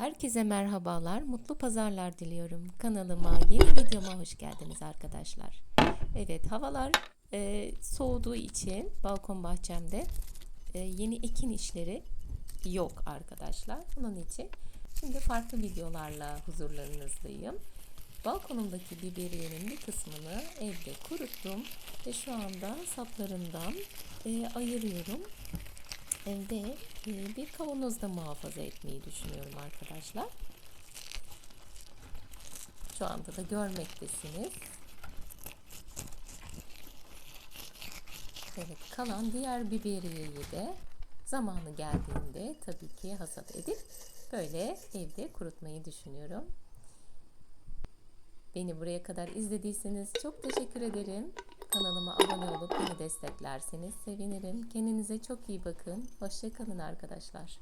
Herkese merhabalar, mutlu pazarlar diliyorum. Kanalıma, yeni videoma hoş geldiniz arkadaşlar. Evet, havalar e, soğuduğu için balkon bahçemde e, yeni ekin işleri yok arkadaşlar. Bunun için şimdi farklı videolarla huzurlarınızdayım. Balkonumdaki biberiyenin bir kısmını evde kuruttum ve şu anda saplarından e, ayırıyorum. Evde e, bir kavanozda muhafaza etmeyi düşünüyorum arkadaşlar. Şu anda da görmektesiniz. Evet, kalan diğer biberiyeyi de zamanı geldiğinde tabii ki hasat edip böyle evde kurutmayı düşünüyorum. Beni buraya kadar izlediyseniz çok teşekkür ederim. Kanalıma abone olup beni desteklerseniz sevinirim. Kendinize çok iyi bakın. Hoşçakalın arkadaşlar.